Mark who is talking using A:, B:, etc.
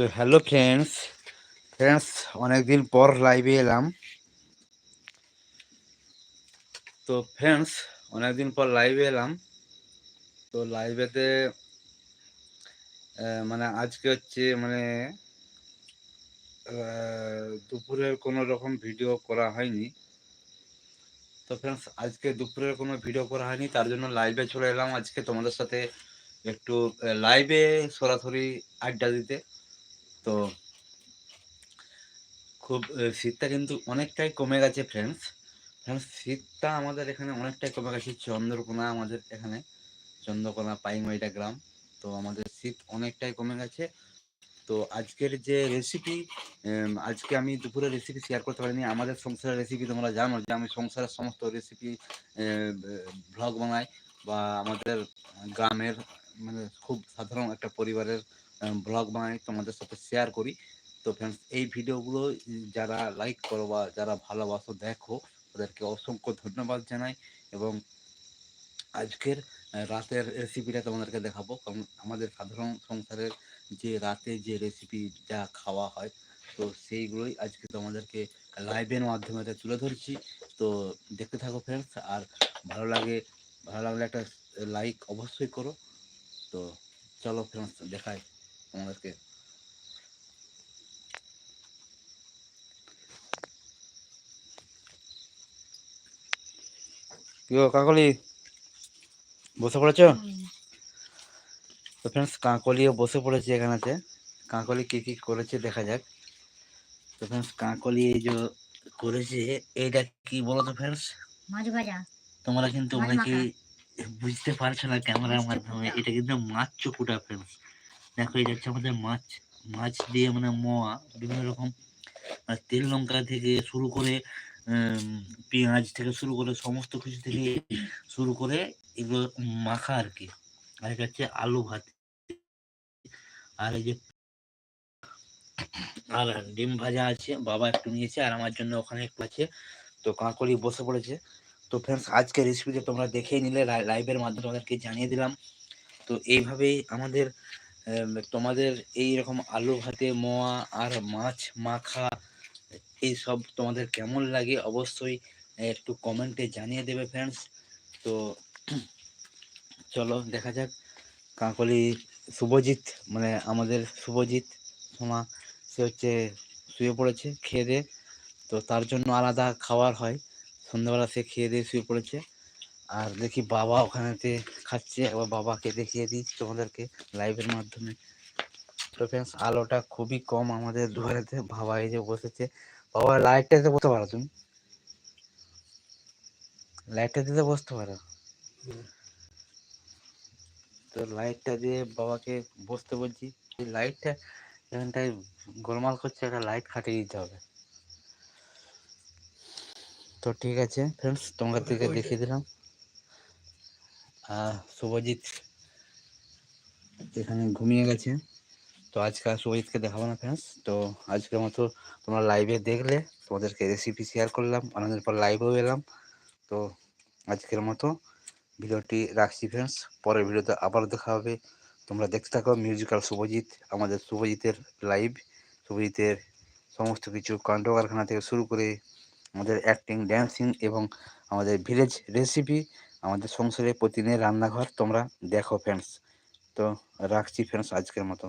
A: তো hello friends friends অনেকদিন পর লাইভে এলাম। তো ফ্রেন্ডস অনেকদিন পর লাইভে এলাম। তো লাইভেতে মানে আজকে হচ্ছে মানে দুপুরের কোনো রকম ভিডিও করা হয়নি। তো ফ্রেন্ডস আজকে দুপুরের কোনো ভিডিও করা হয়নি, তার জন্য লাইভে চলে এলাম আজকে তোমাদের সাথে একটু লাইভে সরাসরি আড্ডা দিতে। তো খুব শীতটা কিন্তু অনেকটাই কমে গেছে ফ্রেন্ডস ফ্রেন্ডস শীতটা আমাদের এখানে অনেকটাই কমে গেছে। চন্দ্রকোনা আমাদের এখানে, চন্দ্রকোনা পাইমাইটা গ্রাম। তো আমাদের শীত অনেকটাই কমে গেছে। তো আজকের যে রেসিপি আজকে আমি দুপুরে রেসিপি শেয়ার করতে পারিনি। আমাদের সংসারের রেসিপি তোমরা জানো যে আমি সংসারের সমস্ত রেসিপি ব্লগ বানাই বা আমাদের গ্রামের মানে খুব সাধারণ একটা পরিবারের ব্লগ বানাই তোমাদের সাথে শেয়ার করি। তো ফ্রেন্ডস এই ভিডিওগুলো যারা লাইক করো বা যারা ভালোবাসো, দেখো, ওদেরকে অসংখ্য ধন্যবাদ জানাই। এবং আজকের রাতের রেসিপিটা তোমাদেরকে দেখাবো। কারণ আমাদের সাধারণ সংসারের যে রাতে যে রেসিপি যা খাওয়া হয়, তো সেইগুলোই আজকে তোমাদেরকে লাইভের মাধ্যমে তুলে ধরছি। তো দেখতে থাকো ফ্রেন্ডস আর ভালো লাগে, ভালো লাগলে একটা লাইক অবশ্যই করো। তো চলো ফ্রেন্ডস দেখাই। তোমাদেরকে কি গো কাকলি বসে পড়েছ তো ফ্রেন্ডস কাকলিও বসে পড়েছে এখানেতে কাকলি কি কি করেছে দেখা যাক তো ফ্রেন্ডস কাঁকলি এই যে করেছে এইটা কি বলো তো ফ্রেন্ডস
B: মাছ ভাজা
A: তোমরা কিন্তু
B: মাছ
A: অনেকে বুঝতে পারছ না ক্যামেরার মাধ্যমে এটা কিন্তু মাছ চকুটা ফ্রেন্ডস দেখো এটা হচ্ছে আমাদের মাছ মাছ দিয়ে মানে মোয়া বিভিন্ন রকম তেল লঙ্কা থেকে শুরু করে পেঁয়াজ থেকে শুরু করে সমস্ত কিছু থেকে শুরু করে এগুলো মাখা আর কি। আর এটা হচ্ছে আলু ভাত। আর এই যে আর ডিম ভাজা আছে বাবা একটু নিয়েছে আর আমার জন্য ওখানে একটু আছে। তো কাঁকড়ি বসে পড়েছে। তো ফ্রেন্ডস আজকে রেসিপিটা তোমরা দেখেই নিলে লাইভের মাধ্যমে তোমাদেরকে জানিয়ে দিলাম। তো এইভাবেই আমাদের আম, তোমাদের এই রকম আলু ভাতে, মোয়া আর মাছ মাখা এই সব তোমাদের কেমন লাগে অবশ্যই একটু কমেন্টে জানিয়ে দেবে ফ্রেন্ডস তো চলো দেখা যাক। কাঁকলি শুভজিৎ মানে আমাদের শুভজিৎ সোমা, সে হচ্ছে শুয়ে পড়েছে খেয়ে দিয়ে তো তার জন্য আলাদা খাবার হয়। সন্ধ্যাবেলা সে খেয়ে দিয়ে শুয়ে পড়েছে। আর দেখি বাবা ওখানেতে খাচ্ছে এবার বাবাকে দেখিয়ে দিই তোমাদেরকে লাইভের মাধ্যমে। তো ফ্রেন্ডস আলোটা খুবই কম আমাদের দুয়ারেতে বাবা এই যে বসেছে। বাবা লাইটটাতে বসতে পারো তুমি? লাইটটা দিতে বসতে পারো? তো লাইটটা দিয়ে বাবাকে বসতে বলছি। লাইটটা এখানটায় গোলমাল করছে একটা লাইট খাটিয়ে দিতে হবে। তো ঠিক আছে ফ্রেন্ডস তোমাদেরকে দেখিয়ে দিলাম। শুভজিৎ এখানে ঘুমিয়ে গেছে। তো আজকে শুভজিৎকে দেখাবো না ফ্রেন্ডস তো আজকের মতো তোমরা লাইভে দেখলে, তোমাদেরকে রেসিপি শেয়ার করলাম অনেকদিন পর লাইভেও এলাম। তো আজকের মতো ভিডিওটি রাখছি ফ্রেন্ডস পরের ভিডিওতে আবার দেখা হবে। তোমরা দেখতে থাকো মিউজিক্যাল শুভজিৎ, আমাদের শুভজিতের লাইভ শুভজিতের সমস্ত কিছু কাণ্ড কারখানা থেকে শুরু করে আমাদের অ্যাক্টিং ড্যান্সিং এবং আমাদের ভিলেজ রেসিপি আমাদের সংসারে প্রতিদিনের রান্নাঘর তোমরা দেখো ফ্রেন্ডস তো রাখছি ফ্রেন্ডস আজকের মতো।